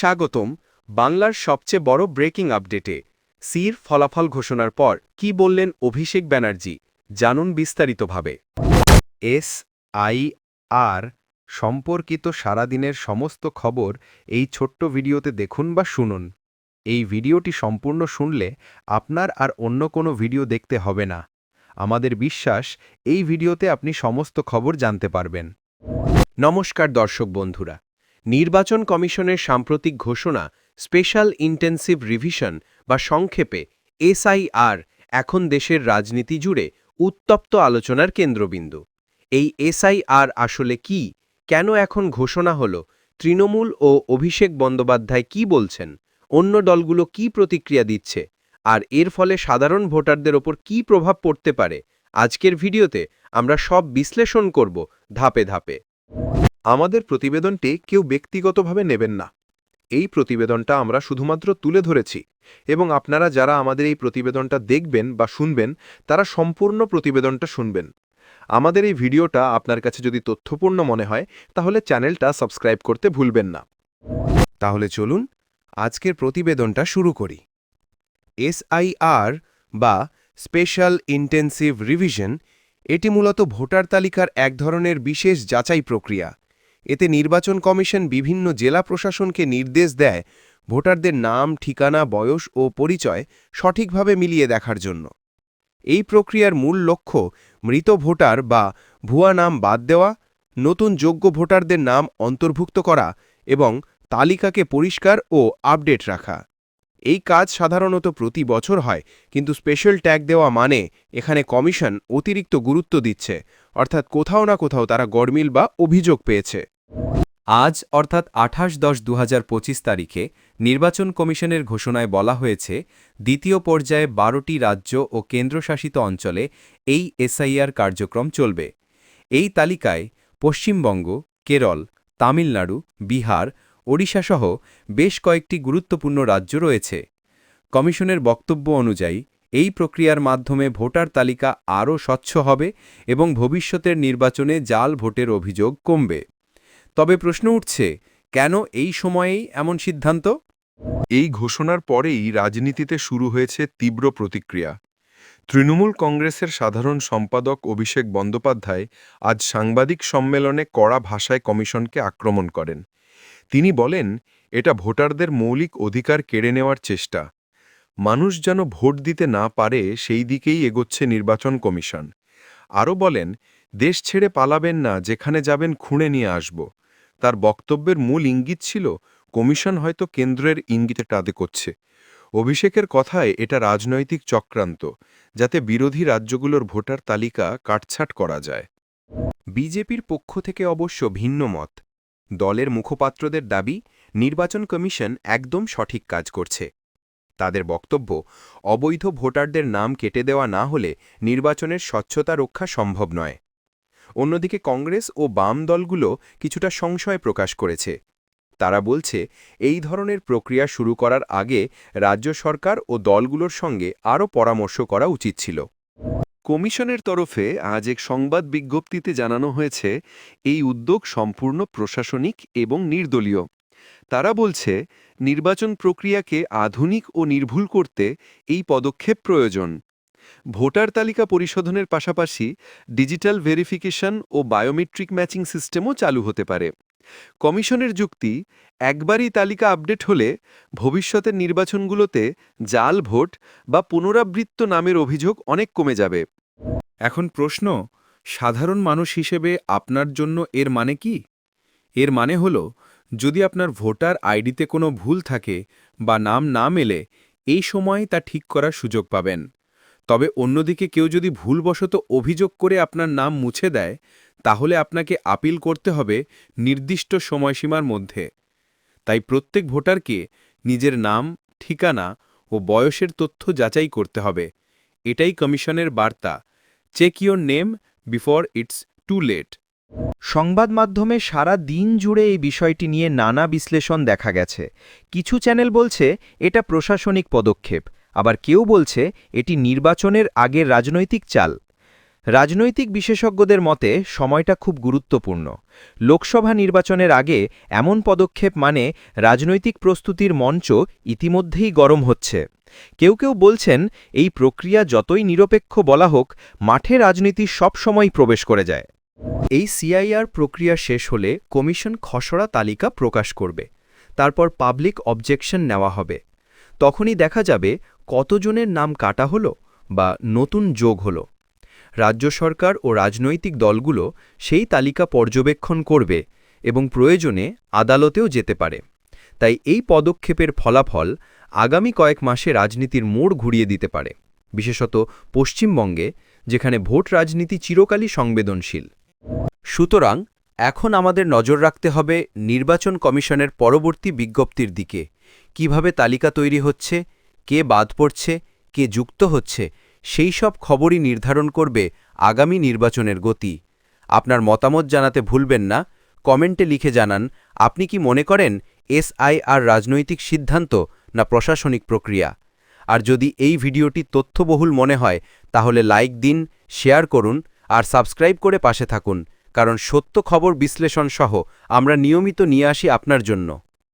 স্বাগতম বাংলার সবচেয়ে বড় ব্রেকিং আপডেটে সির ফলাফল ঘোষণার পর কি বললেন অভিষেক ব্যানার্জি জানুন বিস্তারিতভাবে। এস আই আর সম্পর্কিত সারাদিনের সমস্ত খবর এই ছোট্ট ভিডিওতে দেখুন বা শুনুন। এই ভিডিওটি সম্পূর্ণ শুনলে আপনার আর অন্য কোনো ভিডিও দেখতে হবে না। আমাদের বিশ্বাস, এই ভিডিওতে আপনি সমস্ত খবর জানতে পারবেন। নমস্কার দর্শক বন্ধুরা। নির্বাচন কমিশনের সাম্প্রতিক ঘোষণা, স্পেশাল ইন্টেন্সিভ রিভিশন বা সংক্ষেপে এসআইআর এখন দেশের রাজনীতি জুড়ে উত্তপ্ত আলোচনার কেন্দ্রবিন্দু। এই এসআইআর আসলে কি? কেন এখন ঘোষণা হল? তৃণমূল ও অভিষেক বন্দ্যোপাধ্যায় কি বলছেন? অন্য দলগুলো কি প্রতিক্রিয়া দিচ্ছে? আর এর ফলে সাধারণ ভোটারদের ওপর কি প্রভাব পড়তে পারে? আজকের ভিডিওতে আমরা সব বিশ্লেষণ করব ধাপে ধাপে। আমাদের প্রতিবেদনটি কেউ ব্যক্তিগতভাবে নেবেন না। এই প্রতিবেদনটা আমরা শুধুমাত্র তুলে ধরেছি এবং আপনারা যারা আমাদের এই প্রতিবেদনটা দেখবেন বা শুনবেন, তারা সম্পূর্ণ প্রতিবেদনটা শুনবেন। আমাদের এই ভিডিওটা আপনার কাছে যদি তথ্যপূর্ণ মনে হয়, তাহলে চ্যানেলটা সাবস্ক্রাইব করতে ভুলবেন না। তাহলে চলুন আজকের প্রতিবেদনটা শুরু করি। এসআইআর বা স্পেশাল ইন্টেন্সিভ রিভিশন এটি মূলত ভোটার তালিকার এক ধরনের বিশেষ যাচাই প্রক্রিয়া। এতে নির্বাচন কমিশন বিভিন্ন জেলা প্রশাসনকে নির্দেশ দেয় ভোটারদের নাম, ঠিকানা, বয়স ও পরিচয় সঠিকভাবে মিলিয়ে দেখার জন্য। এই প্রক্রিয়ার মূল লক্ষ্য মৃত ভোটার বা ভুয়া নাম বাদ দেওয়া, নতুন যোগ্য ভোটারদের নাম অন্তর্ভুক্ত করা এবং তালিকাকে পরিষ্কার ও আপডেট রাখা। এই কাজ সাধারণত প্রতি বছর হয়, কিন্তু স্পেশাল ট্যাগ দেওয়া মানে এখানে কমিশন অতিরিক্ত গুরুত্ব দিচ্ছে, অর্থাৎ কোথাও না কোথাও তারা গরমিল বা অভিযোগ পেয়েছে। আজ, অর্থাৎ আঠাশ দশ দু তারিখে, নির্বাচন কমিশনের ঘোষণায় বলা হয়েছে, দ্বিতীয় পর্যায়ে বারোটি রাজ্য ও কেন্দ্রশাসিত অঞ্চলে এই এসআইআর কার্যক্রম চলবে। এই তালিকায় পশ্চিমবঙ্গ, কেরল, তামিলনাড়ু, বিহার ওড়িশাসহ বেশ কয়েকটি গুরুত্বপূর্ণ রাজ্য রয়েছে। কমিশনের বক্তব্য অনুযায়ী, এই প্রক্রিয়ার মাধ্যমে ভোটার তালিকা আরও স্বচ্ছ হবে এবং ভবিষ্যতের নির্বাচনে জাল ভোটের অভিযোগ কমবে। তবে প্রশ্ন উঠছে, কেন এই সময়েই এমন সিদ্ধান্ত? এই ঘোষণার পরেই রাজনীতিতে শুরু হয়েছে তীব্র প্রতিক্রিয়া। তৃণমূল কংগ্রেসের সাধারণ সম্পাদক অভিষেক বন্দ্যোপাধ্যায় আজ সাংবাদিক সম্মেলনে কড়া ভাষায় কমিশনকে আক্রমণ করেন। তিনি বলেন, এটা ভোটারদের মৌলিক অধিকার কেড়ে নেওয়ার চেষ্টা। মানুষ যেন ভোট দিতে না পারে, সেই দিকেই এগোচ্ছে নির্বাচন কমিশন। আরও বলেন, দেশ ছেড়ে পালাবেন না, যেখানে যাবেন খুঁড়ে নিয়ে আসব। তার বক্তব্যের মূল ইঙ্গিত ছিল, কমিশন হয়তো কেন্দ্রের ইঙ্গিতে টাদে করছে। অভিষেকের কথায় এটা রাজনৈতিক চক্রান্ত, যাতে বিরোধী রাজ্যগুলোর ভোটার তালিকা কাটছাট করা যায়। বিজেপির পক্ষ থেকে অবশ্য ভিন্ন মত। দলের মুখপাত্রদের দাবি, নির্বাচন কমিশন একদম সঠিক কাজ করছে। তাদের বক্তব্য, অবৈধ ভোটারদের নাম কেটে দেওয়া না হলে নির্বাচনের স্বচ্ছতা রক্ষা সম্ভব নয়। অন্যদিকে কংগ্রেস ও বাম দলগুলো কিছুটা সংশয় প্রকাশ করেছে। তারা বলছে, এই ধরনের প্রক্রিয়া শুরু করার আগে রাজ্য সরকার ও দলগুলোর সঙ্গে আরও পরামর্শ করা উচিত ছিল। কমিশনের তরফে আজ এক সংবাদ বিজ্ঞপ্তিতে জানানো হয়েছে, এই উদ্যোগ সম্পূর্ণ প্রশাসনিক এবং নির্দলীয়। তারা বলছে, নির্বাচন প্রক্রিয়াকে আধুনিক ও নির্ভুল করতে এই পদক্ষেপ প্রয়োজন। ভোটার তালিকা পরিশোধনের পাশাপাশি ডিজিটাল ভেরিফিকেশন ও বায়োমেট্রিক ম্যাচিং সিস্টেমও চালু হতে পারে। কমিশনের যুক্তি, একবারই তালিকা আপডেট হলে ভবিষ্যতের নির্বাচনগুলোতে জাল ভোট বা পুনরাবৃত্ত নামের অভিযোগ অনেক কমে যাবে। এখন প্রশ্ন, সাধারণ মানুষ হিসেবে আপনার জন্য এর মানে কি? এর মানে হল, যদি আপনার ভোটার আইডিতে কোনো ভুল থাকে বা নাম না মেলে, এই সময় তা ঠিক করার সুযোগ পাবেন। তবে অন্যদিকে কেউ যদি ভুলবশত অভিযোগ করে আপনার নাম মুছে দেয়, তাহলে আপনাকে আপিল করতে হবে নির্দিষ্ট সময়সীমার মধ্যে। তাই প্রত্যেক ভোটারকে নিজের নাম, ঠিকানা ও বয়সের তথ্য যাচাই করতে হবে। এটাই কমিশনের বার্তা। Check your name before it's too late সংবাদ মাধ্যমে সারা দিন জুড়ে এই বিষয়টি নিয়ে নানা বিশ্লেষণ দেখা গেছে। কিছু চ্যানেল বলছে এটা প্রশাসনিক পদক্ষেপ, আবার কেউ বলছে এটি নির্বাচনের আগের রাজনৈতিক চাল। রাজনৈতিক বিশেষজ্ঞদের মতে সময়টা খুব গুরুত্বপূর্ণ। লোকসভা নির্বাচনের আগে এমন পদক্ষেপ মানে রাজনৈতিক প্রস্তুতির মঞ্চ ইতিমধ্যেই গরম হচ্ছে। কেউ কেউ বলছেন, এই প্রক্রিয়া যতই নিরপেক্ষ বলা হোক, মাঠে রাজনীতি সবসময় প্রবেশ করে যায়। এই সিআইআর প্রক্রিয়া শেষ হলে কমিশন খসড়া তালিকা প্রকাশ করবে, তারপর পাবলিক অবজেকশন নেওয়া হবে। তখনই দেখা যাবে কতজনের নাম কাটা হলো বা নতুন যোগ হলো। রাজ্য সরকার ও রাজনৈতিক দলগুলো সেই তালিকা পর্যবেক্ষণ করবে এবং প্রয়োজনে আদালতেও যেতে পারে। তাই এই পদক্ষেপের ফলাফল আগামী কয়েক মাসে রাজনীতির মোড় ঘুরিয়ে দিতে পারে, বিশেষত পশ্চিমবঙ্গে, যেখানে ভোট রাজনীতি চিরকালই সংবেদনশীল। সুতরাং, এখন আমাদের নজর রাখতে হবে নির্বাচন কমিশনের পরবর্তী বিজ্ঞপ্তির দিকে। কীভাবে তালিকা তৈরি হচ্ছে, কে বাদ পড়ছে, কে যুক্ত হচ্ছে, সেই সব খবরই নির্ধারণ করবে আগামী নির্বাচনের গতি। আপনার মতামত জানাতে ভুলবেন না, কমেন্টে লিখে জানান, আপনি কি মনে করেন এসআইআর রাজনৈতিক সিদ্ধান্ত না প্রশাসনিক প্রক্রিয়া। আর যদি এই ভিডিওটি তথ্যবহুল মনে হয়, তাহলে লাইক দিন, শেয়ার করুন আর সাবস্ক্রাইব করে পাশে থাকুন, কারণ সত্য খবর বিশ্লেষণ সহ আমরা নিয়মিত নিয়ে আসি আপনার জন্য।